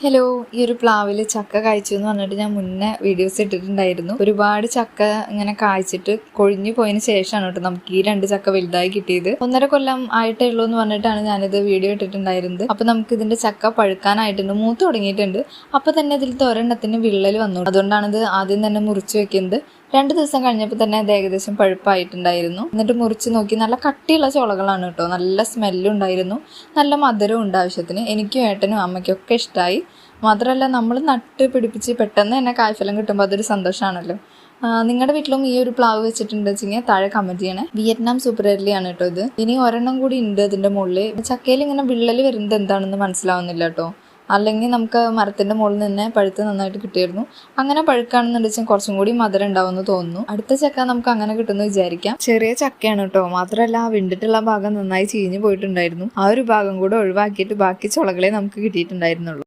Hello ഈ ഒരു പ്ലാവിൽ ചക്ക കായ്ച്ചു എന്ന് പറഞ്ഞിട്ട് ഞാൻ മുന്നേ വീഡിയോസ് ഇട്ടിട്ടുണ്ടായിരുന്നു. ഒരുപാട് ചക്ക ഇങ്ങനെ കായ്ച്ചിട്ട് കൊഴിഞ്ഞു പോയതിന് ശേഷമാണ് കേട്ടോ നമുക്ക് ഈ രണ്ട് ചക്ക വലുതായി കിട്ടിയത്. ഒന്നര കൊല്ലം ആയിട്ടേ ഉള്ളൂ എന്ന് പറഞ്ഞിട്ടാണ് ഞാനിത് വീഡിയോ ഇട്ടിട്ടുണ്ടായിരുന്നത്. അപ്പൊ നമുക്ക് ഇതിന്റെ ചക്ക പഴുക്കാനായിട്ടുണ്ട് മൂത്ത് തുടങ്ങിയിട്ടുണ്ട്. അപ്പൊ തന്നെ ഇതിൽ ഒരെണ്ണത്തിന് വിള്ളൽ വന്നു. അതുകൊണ്ടാണ് ഇത് ആദ്യം തന്നെ മുറിച്ചു വെക്കുന്നത്. രണ്ട് ദിവസം കഴിഞ്ഞപ്പോൾ തന്നെ അത് ഏകദേശം പഴുപ്പായിട്ടുണ്ടായിരുന്നു. എന്നിട്ട് മുറിച്ച് നോക്കി നല്ല കട്ടിയുള്ള ചുളകളാണ് കേട്ടോ. നല്ല സ്മെല്ലും ഉണ്ടായിരുന്നു. നല്ല മധുരവും ഉണ്ട് ആവശ്യത്തിന്. എനിക്കും ഏട്ടനും അമ്മയ്ക്കൊക്കെ ഇഷ്ടമായി മാത്രമല്ല നമ്മൾ നട്ട് പിടിപ്പിച്ച് പെട്ടെന്ന് തന്നെ കായ്ഫലം കിട്ടുമ്പോൾ അതൊരു സന്തോഷമാണല്ലോ നിങ്ങളുടെ വീട്ടിലും ഈ ഒരു പ്ലാവ് വെച്ചിട്ടുണ്ട് വെച്ചെങ്കിൽ താഴെ കമന്റ് ചെയ്യണേ. വിയറ്റ്നാം സൂപ്പർ എർലിയാണ് കേട്ടോ ഇത്. ഇനി ഒരെണ്ണം കൂടി ഉണ്ട് അതിന്റെ മുകളിൽ. ചക്കയിൽ ഇങ്ങനെ വിള്ളൽ വരുന്നത് എന്താണെന്ന് മനസ്സിലാവുന്നില്ല കേട്ടോ. അല്ലെങ്കിൽ നമുക്ക് മരത്തിന്റെ മുകളിൽ നിന്ന് പഴുത്ത് നന്നായിട്ട് കിട്ടിയിരുന്നു. അങ്ങനെ പഴുക്കാണെന്നുണ്ടെച്ചാൽ കുറച്ചും കൂടി മധുരം ഉണ്ടാവുമെന്ന് തോന്നുന്നു. അടുത്ത ചക്ക നമുക്ക് അങ്ങനെ കിട്ടുമെന്ന് വിചാരിക്കാം. ചെറിയ ചക്കയാണ് കേട്ടോ. മാത്രമല്ല ആ വിണ്ടിട്ടുള്ള ഭാഗം നന്നായി ചീഞ്ഞു പോയിട്ടുണ്ടായിരുന്നു. ആ ഒരു ഭാഗം കൂടെ ഒഴിവാക്കിയിട്ട് ബാക്കി ചുളകളെ നമുക്ക് കിട്ടിയിട്ടുണ്ടായിരുന്നുള്ളൂ.